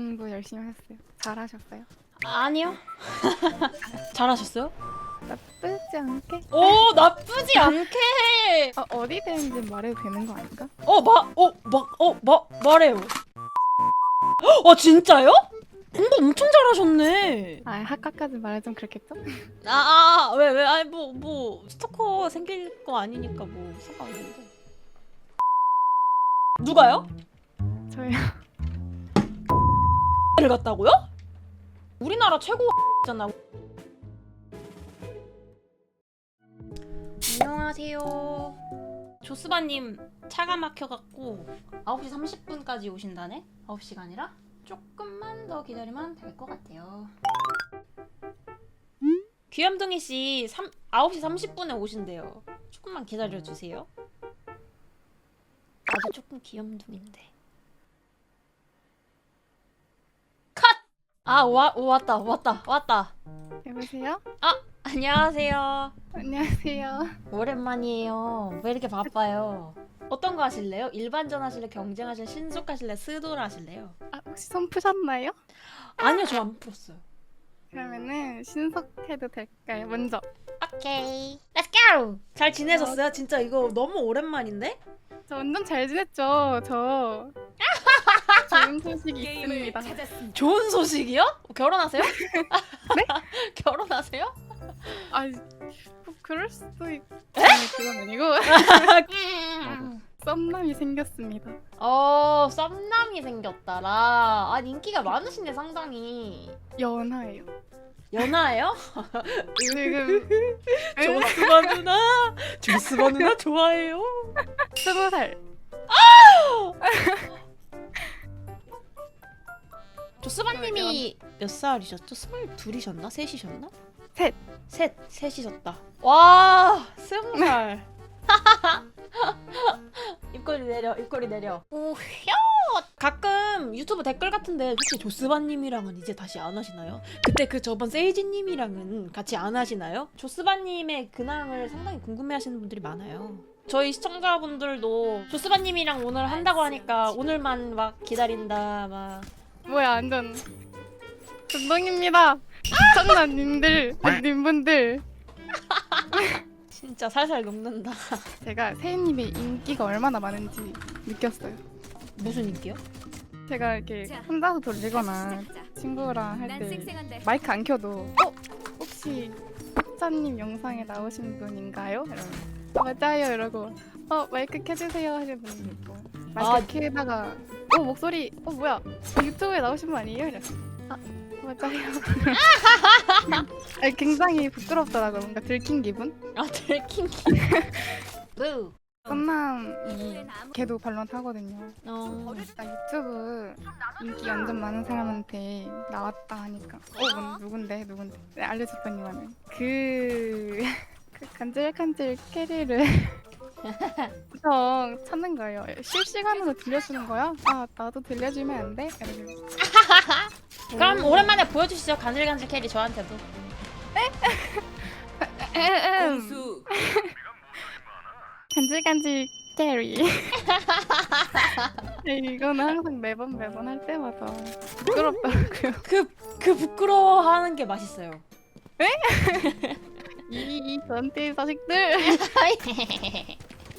공부 열심히 했어요. 잘하셨어요? 아니요. 잘하셨어요? 나쁘지 않게? 오 나쁘지 않게. 어, 어디 되는지 말해도 되는 거 아닌가? 어마어막어마 말해요. 어 진짜요? 공부 엄청 잘하셨네. 아 학과까지 말해 좀 그렇겠죠? 아왜 왜 아 니 뭐 뭐 스토커 생길 거 아니니까 뭐 상관없는데. 누가요? 저요. 를 갔다고요? 우리나라 최고 잖아. 안녕하세요. 조스바님 차가 막혀갖고 9시 30분까지 오신다네? 9시가 아니라? 조금만 더 기다리면 될 것 같아요. 귀염둥이 씨 3, 9시 30분에 오신대요. 조금만 기다려주세요. 나도 조금 귀염둥인데. 컷! 아, 와, 왔다, 왔다, 왔다. 여보세요? 안녕하세요. 안녕하세요. 오랜만이에요. 왜 이렇게 바빠요? 어떤 거 하실래요? 일반전 하실래? 경쟁하실래? 신속 하실래? 스돌 하실래요? 아 혹시 손 푸셨나요? 아니요, 저 안 풀었어요. 그러면은 신속해도 될까요? 먼저 오케이. Let's go! 잘 지내셨어요? 진짜 이거 너무 오랜만인데? 저 완전 잘 지냈죠. 저 좋은 소식이 있습니다. 좋은 소식이요? 어, 결혼하세요? 네? 결혼하세요? 아, 뭐 그럴 수도 있. 아니 그건 아니고 썸남이 생겼습니다. 어, 썸남이 생겼다라. 아, 인기가 많으시네, 상당히. 연하예요. 연하예요? 지금 조스바 누나! 조스바 누나 좋아해요. 스무 살. 조스바님이 몇 살이셨죠? 스물 둘이셨나? 셋이셨나? 셋. 셋, 셋이셨다. 와, 스무 살. 입꼬리 내려, 입꼬리 내려. 오효. 가끔 유튜브 댓글 같은데 혹시 조스바님이랑은 이제 다시 안 하시나요? 그때 그 저번 세이지님이랑은 같이 안 하시나요? 조스바님의 근황을 상당히 궁금해하시는 분들이 많아요. 저희 시청자분들도 조스바님이랑 오늘 한다고 하니까 오늘만 막 기다린다 막 뭐야 완전 감동입니다. 시청자님들, 님분들 진짜 살살 녹는다. 제가 세인님의 인기가 얼마나 많은지 느꼈어요. 무슨 인기요? 제가 이렇게 혼자서 돌리거나 친구랑 할 때. 마이크 안 켜도 어? 혹시 박자님 영상에 나오신 분인가요? 이러면 어, 맞아요 이러고 어 마이크 켜주세요 하시는 분이 있고 마이크 아. 어 목소리. 어 뭐야? 어, 유튜브에 나오신 분 아니에요? 아 맞아요. 아니, 굉장히 부끄럽더라고 요. 뭔가 들킨 기분? 아 들킨 기. 부. 썸남 이 걔도 발론 하거든요. 어. 나 유튜브 인기 완전 많은 사람한테 나왔다 하니까. 어 뭔, 누군데? 누군데? 네, 알려줬더니만은 그, 그 간질간질 캐리를 엄청 찾는 거예요 실시간으로 들려주는 거야? 아 나도 들려주면 안 돼? 그럼 오랜만에 보여주시죠 간질간질 캐리 저한테도. 에헴. 간질간질 캐리 네, 이거는 항상 매번 매번 할 때마다 부끄럽더라고요 그 부끄러워하는 게 맛있어요. 이, 이 전띠 자식들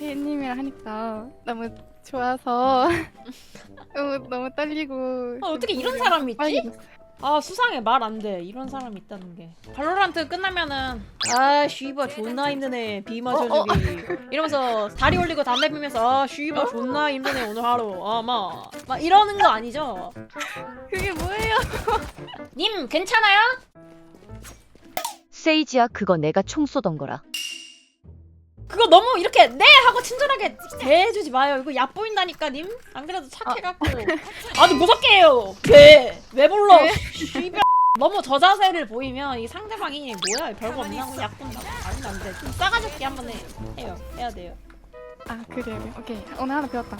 혜님이랑 하니까 너무 좋아서 너무 너무 떨리고 아, 어떻게 이런 사람이 있지? 빨리 아 수상해 말 안 돼. 이런 사람이 있다는 게. 발로란트 끝나면은 아 쉬바 존나 힘드네 비 맞춰주기 이러면서 다리 올리고 담배 피면서 아 쉬바 존나 힘드네 오늘 하루 아막 막 이러는 거 아니죠? 그게 뭐예요? 님 괜찮아요? 세이지야 그거 내가 총 쏘던 거라. 그거 너무 이렇게 네 하고 친절하게 대해주지 마요. 이거 얕보인다니까 님. 안 그래도 착해갖고 아주 무섭게 해요. 왜? 왜 불러? 씨발. 너무 저 자세를 보이면 이 상대방이 뭐야 별거 없나 고 약본다. 아니 안 돼. 좀 싸가지 없게 한번 해. 해요. 해야 돼요. 아 그래 오케이 오늘 하나 배웠다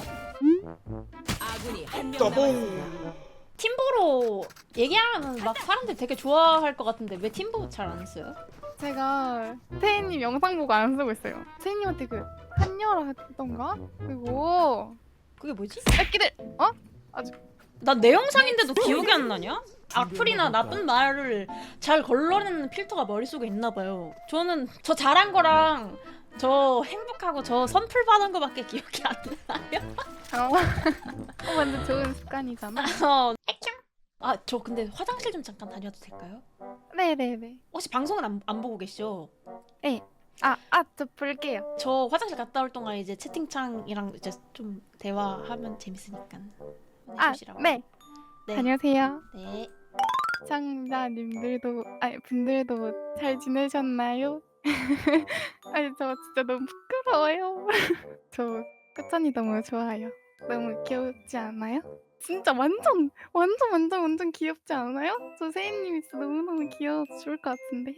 팀보로 얘기하면 막 사람들 되게 좋아할 것 같은데 왜 팀보 잘 안 써요? 제가 태희님 영상 보고 안 쓰고 있어요 태희님한테 그 한여라 했던가? 그리고 그게 뭐지? 새끼들 어? 나내 영상인데도 기억이 안 나냐? 악플이나 나쁜 말을 잘 걸러내는 필터가 머릿속에 있나 봐요. 저는 저 잘한 거랑 저 행복하고 저 선풀 받은 거밖에 기억이 안 나요. 어, 어 완전 좋은 습관이잖아. 어, 아, 저 근데 화장실 좀 잠깐 다녀도 될까요? 네네네. 혹시 방송은 안, 안 보고 계시죠? 아, 아, 저 볼게요. 저 화장실 갔다 올 동안 이제 채팅창이랑 이제 좀 대화하면 재밌으니까 아, 해주시라고. 네. 네. 안녕하세요. 네. 시청자님들도, 아니, 분들도 잘 지내셨나요? 아니, 저 진짜 너무 부끄러워요. 저 끝선이 너무 좋아요. 너무 귀엽지 않아요? 진짜 완전, 완전, 완전, 완전 귀엽지 않아요? 저 세인님이 진짜 너무너무 귀여워서 좋을 것 같은데.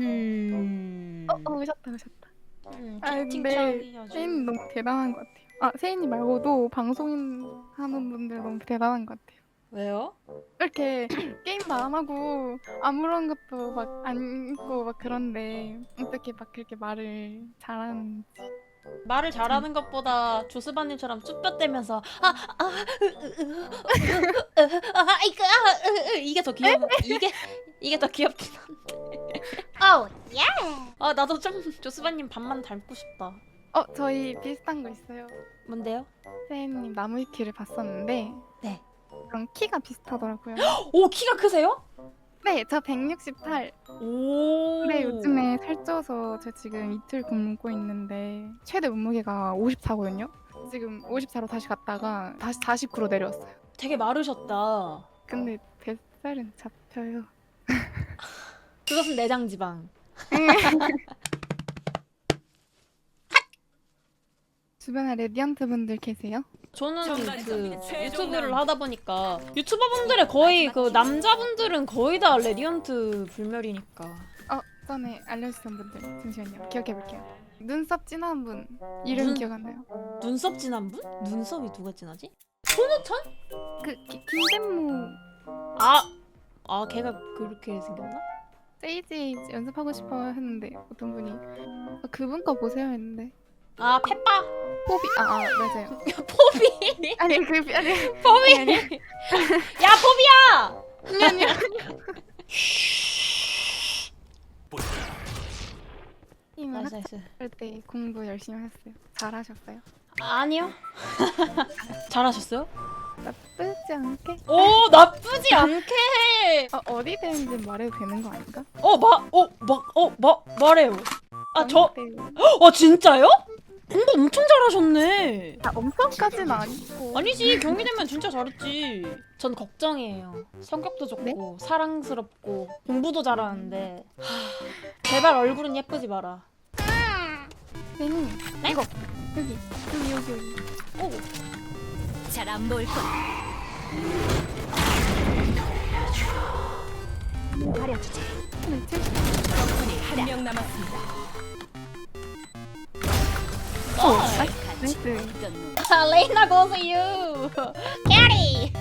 음. 어, 어, 오셨다, 오셨다. 음, 아, 근데 채팅창이 아주. 세인님 너무 대단한 것 같아요. 아, 세인님 말고도 방송인 하는 분들 너무 대단한 것 같아요. 왜요? 이렇게 게임도 안 하고 아무런 것도 막안 있고 막 그런데 어떻게 막 그렇게 말을 잘하는지 말을 잘하는 것보다 조스바님처럼 쭈뼛대면서 아아 이거 아, 으, 으, 이게 더 귀여워 이게 이게 더 귀엽긴 한데 Oh, 아 나도 좀 조스바님 반만 닮고 싶다 어 저희 비슷한 거 있어요 뭔데요? 세인님 나무위키를 봤었는데 네. 그럼 키가 비슷하더라고요. 오 키가 크세요? 네 저 168 오. 근데 요즘에 살쪄서 저 지금 이틀 굶고 있는데 최대 몸무게가 54거든요? 지금 54로 다시 갔다가 다시 49로 내려왔어요. 되게 마르셨다. 근데 뱃살은 잡혀요. 그것은 내장 지방. 주변에 레디언트 분들 계세요? 저는 그 유튜브를 하다 보니까 유튜버분들의 거의 그 남자분들은 거의 다 레디언트 불멸이니까 어, 전에 알려주신 분들 잠시만요. 기억해 볼게요. 눈썹 진한 분 이름 눈- 기억 안 나요? 눈썹 진한 분? 눈썹이 누가 진하지? 손호천? 그 기- 김대무 아, 아 걔가 그렇게 생겼나? 세이지 연습하고 싶어 했는데 어떤 분이 아, 그분 거 보세요 했는데 아 페빠 포비 아, 아 맞아요. 포비 아니 그 아니 포비 아니, 아니. 야 포비야 아니 아니 이만 나이스 나이스 학할 때 공부 열심히 했어요. 잘하셨어요? 아니요 잘하셨어요? 나쁘지 않게? 오 나쁘지 않게 어, 어디 되는지 말해도 되는 거 아닌가? 어마어막어마 말해요 아저 네. 어 진짜요? 공부 엄청 잘하셨네 아 엄청까지는 아니고 아니지 경기되면 진짜 잘했지 전 걱정이에요 성격도 좋고 네? 사랑스럽고 공부도 잘하는데 하, 제발 얼굴은 예쁘지 마라 네. 네? 이거 여기 여기 여기 여기 오 잘 안 보일 거야. 가려주지. 네, 칠- 적군이 한 명 남았습니다. 오, 나이스. 아, 레이나 고세요 캐리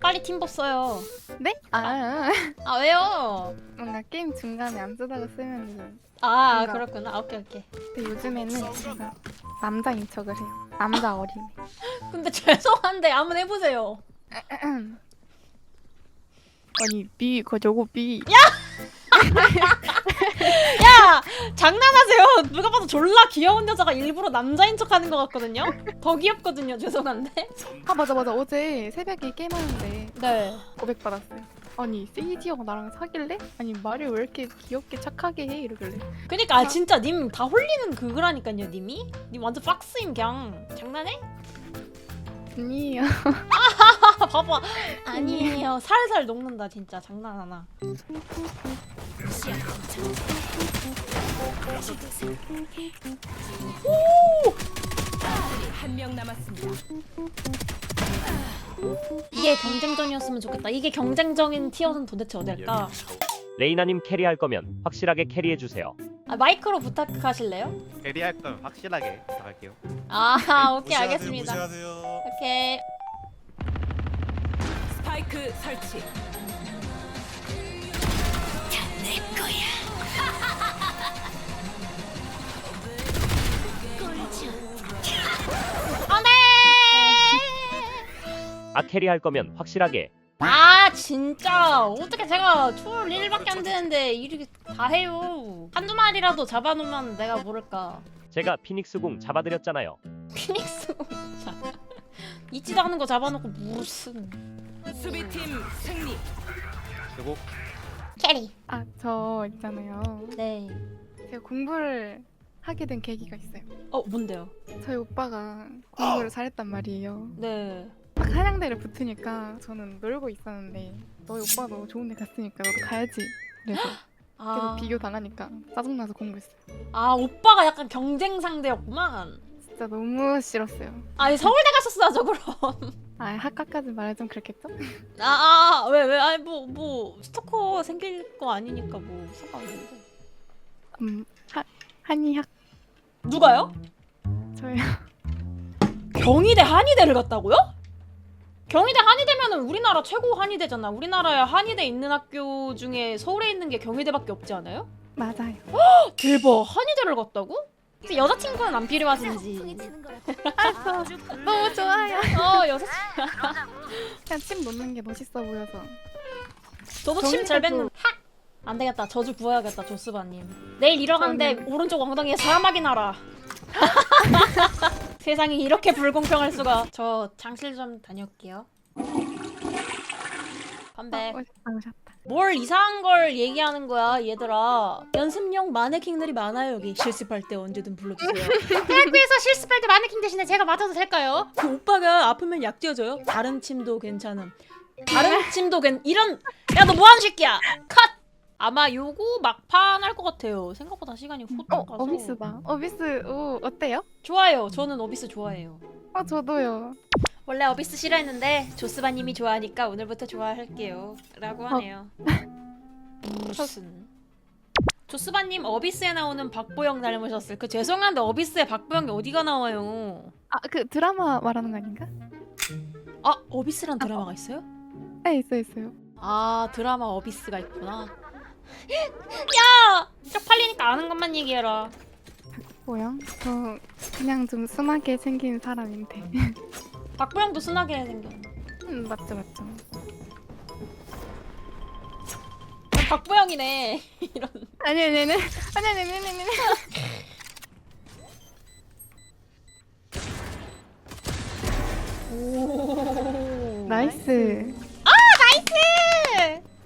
빨리 팀 뽑어요 네? 아 아 왜요? 뭔가 게임 중간에 안 쓰다가 쓰면 아 뭔가- 그렇구나 오케이 오케이 근데 요즘에는 제가 남자인 척을 해요 남자 어린애 근데 죄송한데 한번 해보세요 아니 B 그거 저거 B 야 장난하세요. 누가 봐도 졸라 귀여운 여자가 일부러 남자인 척하는 것 같거든요. 더 귀엽거든요. 죄송한데. 아 맞아 맞아. 어제 새벽에 게임하는데 네. 고백 받았어요. 아니 세이지가 나랑 사귈래? 아니 말을 왜 이렇게 귀엽게 착하게 해? 이러길래. 그니까 아, 진짜 님 다 홀리는 그거라니까요 님이? 님 완전 박스임 그냥. 장난해? 아니에요. 아 봐봐. 아니에요. 살살 녹는다 진짜. 장난 하나 시야. 멈춰. 한명 남았습니다. 이게 경쟁전이었으면 좋겠다. 이게 경쟁적인 티어는 도대체 어딜까 레이나님 캐리할 거면 확실하게 캐리해 주세요. 아, 마이크로 부탁하실래요? 캐리할 건 확실하게 부탁할게요. 아 오케이 무시하세요, 알겠습니다 무시하세요. 오케이 스파이크 설치. 다내 거야. 꼴찌. 안돼 아 캐리할 거면 확실하게. 아 진짜 어떻게 제가 초월 1밖에 안 되는데 이렇게 다 해요 한두 마리라도 잡아놓으면 내가 모를까 제가 피닉스궁 잡아드렸잖아요. 피닉스 자, 있지도 않은 거 잡아놓고 무슨 수비팀 승리. 그리고 캐리 아 저 있잖아요. 네 제가 공부를 하게 된 계기가 있어요. 어 뭔데요? 저희 오빠가 공부를 잘했단 말이에요. 네 딱 한양대를 붙으니까 저는 놀고 있었는데 너희 오빠도 좋은 데 갔으니까 너도 가야지. 그래서 계속 아, 비교 당하니까 짜증나서 공부했어요. 아 오빠가 약간 경쟁 상대였구만 진짜 너무 싫었어요. 아니 서울대 가셨어야죠 그럼 아 학과까지 말해 좀 그렇겠죠? 아왜 왜 아니 뭐 뭐 스토커 생길 거 아니니까 뭐 상관없는데 음 하, 한의학 누가요? 저요. 경희대 한의대를 갔다고요? 경희대 한의대면은 우리나라 최고 한의대잖아. 우리나라에 한의대 있는 학교 중에 서울에 있는 게 경희대밖에 없지 않아요? 맞아요. 대박. 한의대를 갔다고? 여자친구는 안 필요하신지. 아, 저 너무 좋아요. 어 여자친구. 그냥 침 놓는 게 멋있어 보여서. 저도 침 잘 뱉는. 하! 안 되겠다. 저주 구해야겠다. 조스바님. 내일 일어났는데 오른쪽 엉덩이에 사람 확인하라. 세상이 이렇게 불공평할 수가. 저 장실 좀 다녀올게요. 건배. 어, 오셨다 오셨다. 뭘 이상한 걸 얘기하는 거야 얘들아 연습용 마네킹들이 많아요 여기 실습할 때 언제든 불러주세요 대학교에서 실습할 때 마네킹 대신에 제가 맞아도 될까요? 그 오빠가 아프면 약 띄워줘요? 다른 침도 괜찮음 다른 침도 괜 이런 야 너 뭐하는 새끼야 컷 아마 요거 막판 할 것 같아요 생각보다 시간이 어 후딱 가서 어비스다. 어비스 오 어때요? 좋아요 저는 어비스 좋아해요 어 저도요. 원래 어비스 싫어했는데 조스바님이 좋아하니까 오늘부터 좋아할게요. 라고 하네요. 무슨 조스바님 어비스에 나오는 박보영 닮으셨을. 그 죄송한데 어비스에 박보영이 어디가 나와요? 아 그 드라마 말하는 거 아닌가? 아 어비스란 드라마가 있어요? 네 있어 있어요. 아 드라마 어비스가 있구나. 야! 쪽팔리니까 아는 것만 얘기해라. 뭐야? 저 그냥 좀 순하게 생긴 사람인데. 박보영도 순하게 생겨. 음, 맞죠, 맞죠. 박보영이네. 이런. 아니, 아니, 아니, 아니, 아니, 아니, 아니, 아니. 오. 나이스.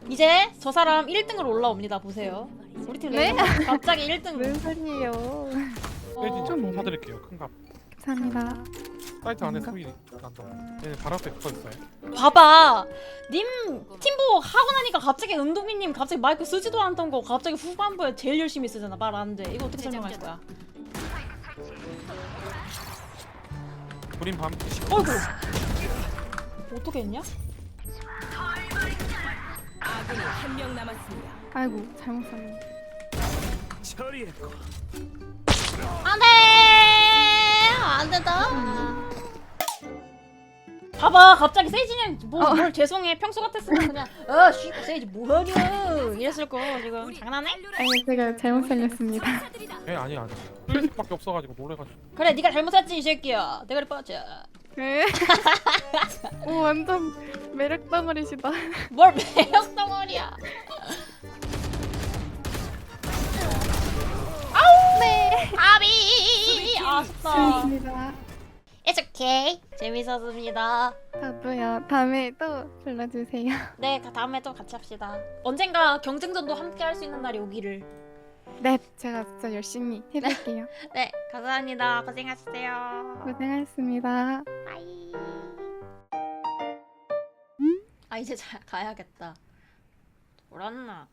이제 저 사람 1등으로 올라옵니다. 보세요. 우리 팀 네? 레이저 갑자기 1등. 무슨 소리예요? 어, 좀 사드릴게요. 큰 값. 감사합니다. 사이트 안에 소리 난다. 얘는 바로 앞에 붙어 있어요. 봐봐. 님 팀보 하고 나니까 갑자기 은동이님 갑자기 마이크 쓰지도 않던 거 갑자기 후반부에 제일 열심히 쓰잖아. 말 안 돼. 이거 어떻게 설명할 거야? 우린 밤 어이구. 어떻게 했냐? 아군이 한 명 남았습니다. 아이고 잘못 살려. 안 돼! 안 된다. 봐봐, 갑자기 세이지는 뭐, 어. 뭘 죄송해. 평소 같았으면 그냥 어, 씨, 세이지 뭐하냐 이랬을 거 지금 장난해? 아니 제가 잘못 살렸습니다. 예 아니 아니. 뚫수밖에 없어가지고 놀래가지고. 그래, 네가 잘못했지 이 새끼야. 내가 그래 빠져. 네. 오 완전 매력 덩어리시다. 뭘 매력 덩어리야. 아우 네. 아비 아쉽다. 재밌습니다. It's okay. 재밌었습니다. 저도요. 다음에 또 불러주세요. 네, 가- 다음에 또 같이 합시다. 언젠가 경쟁전도 함께 할 수 있는 날이 오기를. 네, 제가 진짜 열심히 해볼게요. 네, 감사합니다. 고생하셨어요. 고생하셨습니다. 바이. 아 이제 자, 가야겠다. 돌았나?